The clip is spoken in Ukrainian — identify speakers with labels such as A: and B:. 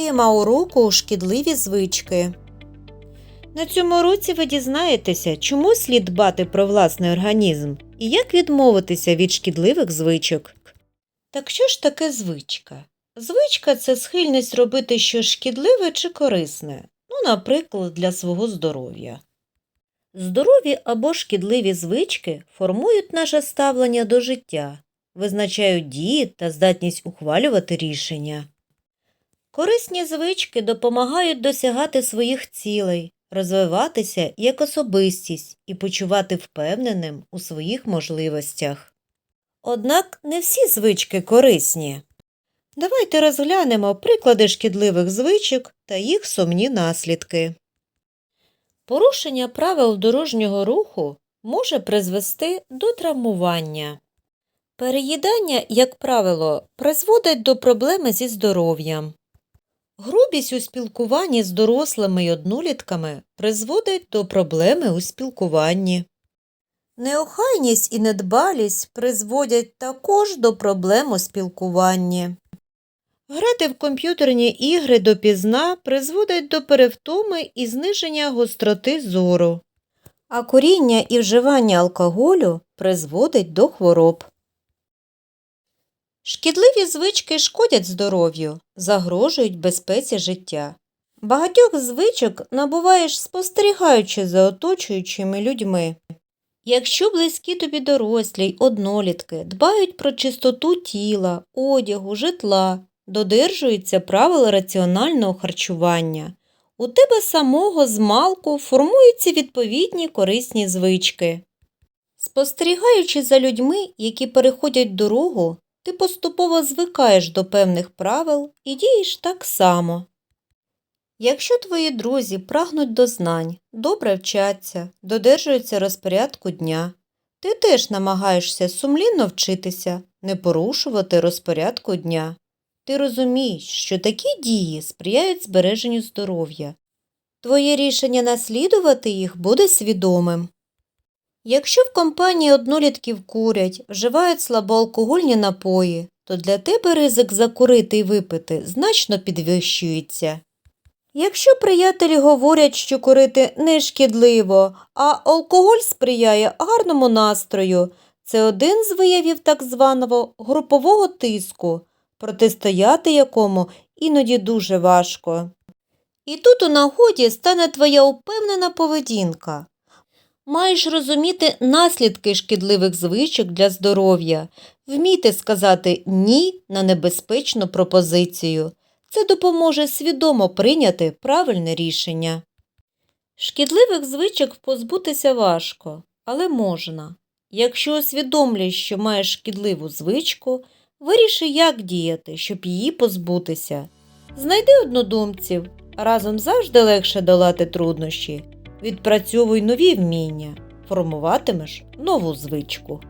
A: Тема уроку шкідливі звички. На цьому уроці ви дізнаєтеся, чому слід дбати про власний організм і як відмовитися від шкідливих звичок. Так що ж таке звичка? Звичка це схильність робити щось шкідливе чи корисне, ну, наприклад, для свого здоров'я. Здорові або шкідливі звички формують наше ставлення до життя, визначають дії та здатність ухвалювати рішення. Корисні звички допомагають досягати своїх цілей, розвиватися як особистість і почувати впевненим у своїх можливостях. Однак не всі звички корисні. Давайте розглянемо приклади шкідливих звичок та їх сумні наслідки. Порушення правил дорожнього руху може призвести до травмування. Переїдання, як правило, призводить до проблеми зі здоров'ям. Грубість у спілкуванні з дорослими й однолітками призводить до проблеми у спілкуванні. Неохайність і недбалість призводять також до проблем у спілкуванні. Грати в комп'ютерні ігри допізна призводить до перевтоми і зниження гостроти зору. А куріння і вживання алкоголю призводить до хвороб. Шкідливі звички шкодять здоров'ю, загрожують безпеці життя. Багатьох звичок набуваєш спостерігаючи за оточуючими людьми. Якщо близькі тобі дорослі й однолітки дбають про чистоту тіла, одягу, житла, додержуються правил раціонального харчування, у тебе самого з малку формуються відповідні корисні звички. Спостерігаючи за людьми, які переходять дорогу, ти поступово звикаєш до певних правил і дієш так само. Якщо твої друзі прагнуть до знань, добре вчаться, додержуються розпорядку дня, ти теж намагаєшся сумлінно вчитися, не порушувати розпорядку дня. Ти розумієш, що такі дії сприяють збереженню здоров'я. Твоє рішення наслідувати їх буде свідомим. Якщо в компанії однолітків курять, вживають слабоалкогольні напої, то для тебе ризик закурити і випити значно підвищується. Якщо приятелі говорять, що курити не шкідливо, а алкоголь сприяє гарному настрою, це один з виявів так званого групового тиску, протистояти якому іноді дуже важко. І тут у нагоді стане твоя упевнена поведінка. Маєш розуміти наслідки шкідливих звичок для здоров'я, вміти сказати ні на небезпечну пропозицію. Це допоможе свідомо прийняти правильне рішення. Шкідливих звичок позбутися важко, але можна. Якщо усвідомлюєш, що маєш шкідливу звичку, виріши, як діяти, щоб її позбутися. Знайди однодумців, разом завжди легше долати труднощі. Відпрацьовуй нові вміння, формуватимеш нову звичку.